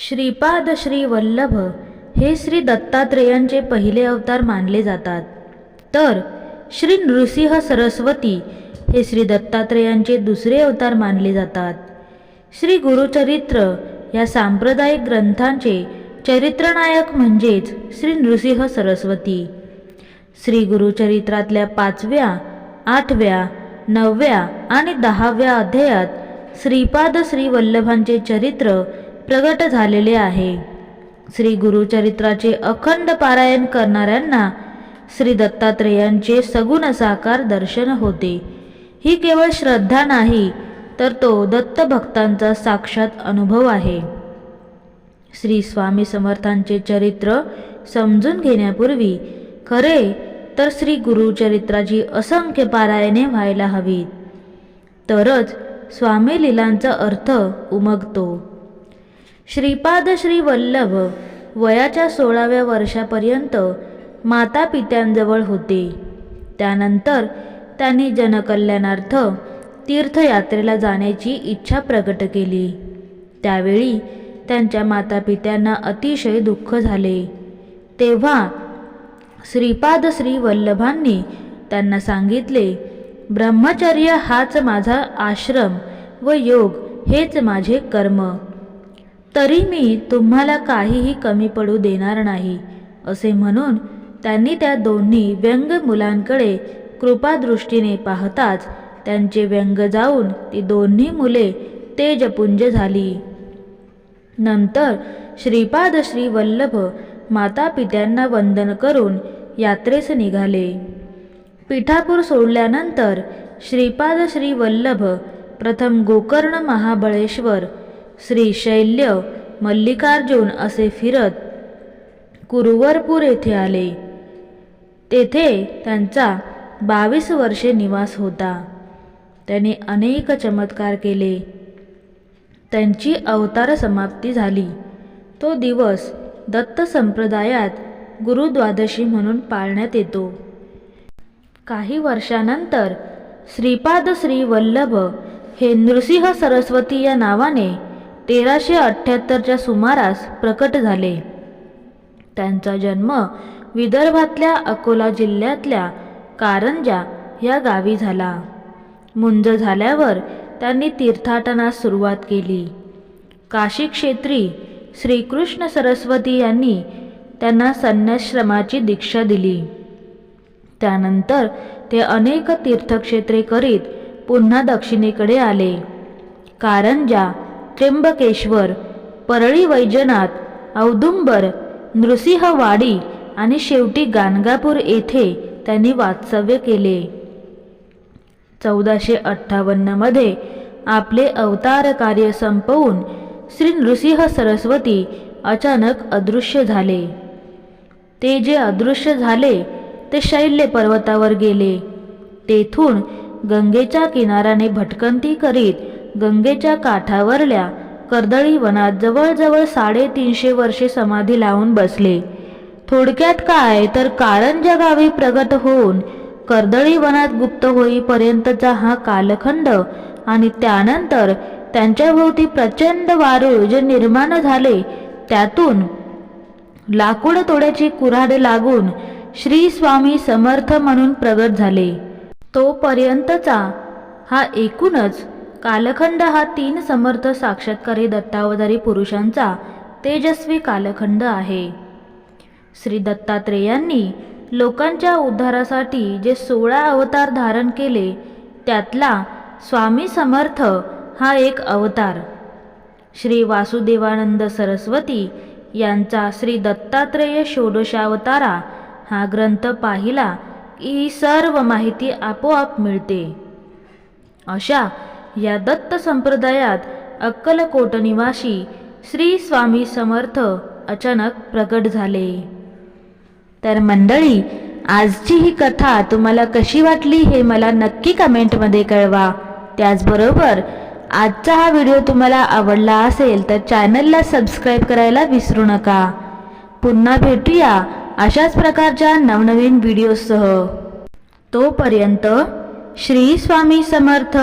श्रीपाद श्री वल्लभ हे श्री दत्तात्रेयांचे पहिले अवतार मानले जातात. तर श्री नृसिंह सरस्वती हे श्री दत्तात्रेयांचे दुसरे अवतार मानले जातात. श्री गुरुचरित्र या सांप्रदायिक ग्रंथांचे चरित्रनायक म्हणजेच श्री नृसिंह सरस्वती. श्री गुरुचरित्रातल्या पाचव्या आठव्या नवव्या आणि दहाव्या अध्यायात श्रीपाद श्री वल्लभांचे चरित्र प्रगट झालेले आहे. श्री गुरुचरित्राचे अखंड पारायण करणाऱ्यांना श्री दत्तात्रेयांचे सगुण साकार दर्शन होते. ही केवळ श्रद्धा नाही तर तो दत्त भक्तांचा साक्षात अनुभव आहे. श्री स्वामी समर्थांचे चरित्र समजून घेण्यापूर्वी खरे तर श्री गुरुचरित्राची असंख्य पारायणे व्हायला हवीत. तरच स्वामी लिलांचा अर्थ उमगतो. श्रीपाद श्री वल्लभ वयाच्या सोळाव्या वर्षापर्यंत माता पित्यांजवळ होते. त्यानंतर त्यांनी जनकल्याणार्थ तीर्थयात्रेला जाण्याची इच्छा प्रकट केली. त्यावेळी त्यांच्या मातापित्यांना अतिशय दुःख झाले. तेव्हा श्रीपाद श्री वल्लभांनी त्यांना सांगितले ब्रह्मचर्य हाच माझा आश्रम व योग हेच माझे कर्म. तरी मी तुम्हाला काहीही कमी पडू देणार नाही असे म्हणून त्यांनी त्या दोन्ही व्यंग मुलांकडे कृपादृष्टीने पाहताच त्यांचे व्यंग जाऊन ती दोन्ही मुले तेजपुंज झाली. नंतर श्रीपाद श्री वल्लभ माता पित्यांना वंदन करून यात्रेस निघाले. पिठापूर सोडल्यानंतर श्रीपाद श्री वल्लभ प्रथम गोकर्ण महाबळेश्वर श्रीशैल्य मल्लिकार्जुन असे फिरत कुरुवरपूर येथे आले. तेथे त्यांचा बावीस वर्षे निवास होता. त्याने अनेक चमत्कार केले. त्यांची अवतार समाप्ती झाली. तो दिवस दत्त संप्रदायात गुरुद्वादशी म्हणून पाळण्यात येतो. काही वर्षानंतर श्रीपाद श्री वल्लभ हे नृसिंह सरस्वती या नावाने तेराशे अठ्ठ्याहत्तरच्या सुमारास प्रकट झाले. त्यांचा जन्म विदर्भातल्या अकोला जिल्ह्यातल्या कारंजा या गावी झाला. मुंज झाल्यावर त्यांनी तीर्थाटनास सुरुवात केली. काशी क्षेत्री श्रीकृष्ण सरस्वती यांनी त्यांना संन्याश्रमाची दीक्षा दिली. त्यानंतर ते अनेक तीर्थक्षेत्रे करीत पुन्हा दक्षिणेकडे आले. कारंजा त्र्यंबकेश्वर परळी वैजनाथ औदुंबर नृसिंहवाडी आणि शेवटी गाणगापूर येथे त्यांनी वास्तव्य केले. चौदाशे अठ्ठावन्नमध्ये आपले अवतार कार्य संपवून श्री नृसिंह सरस्वती अचानक अदृश्य झाले. ते जे अदृश्य झाले ते शैल्य पर्वतावर गेले. तेथून गंगेच्या किनाऱ्याने भटकंती करीत गंगेच्या काठावरल्या कर्दळी वनात जवळजवळ साडेतीनशे वर्षे समाधी लावून बसले. थोडक्यात काय तर कारंजा गावी प्रगट होऊन कर्दळी वनात गुप्त होईपर्यंतचा हा कालखंड आणि त्यानंतर त्यांच्याभोवती प्रचंड वारूळ जे निर्माण झाले त्यातून लाकूड तोड्याची कुऱ्हाड लागून श्री स्वामी समर्थ म्हणून प्रगट झाले. तोपर्यंतचा हा एकूणच कालखंड हा तीन समर्थ साक्षात्कारी दत्तावतारी पुरुषांचा तेजस्वी कालखंड आहे. श्री दत्तात्रेयांनी लोकांच्या उद्धारासाठी जे सोळा अवतार धारण केले त्यातला स्वामी समर्थ हा एक अवतार. श्री वासुदेवानंद सरस्वती यांचा श्री दत्तात्रेय षोडशावतारा हा ग्रंथ पाहिला की सर्व माहिती आपोआप मिळते. अशा या दत्त संप्रदायात अक्कलकोट निवासी श्री स्वामी समर्थ अचानक प्रकट झाले. तर मंडळी आजची ही कथा तुम्हाला कशी वाटली हे मला नक्की कमेंटमध्ये कळवा. त्याचबरोबर आजचा हा व्हिडिओ तुम्हाला आवडला असेल तर चॅनलला सबस्क्राईब करायला विसरू नका. पुन्हा भेटूया अशाच प्रकारच्या नवनवीन व्हिडिओसह. तोपर्यंत श्री स्वामी समर्थ.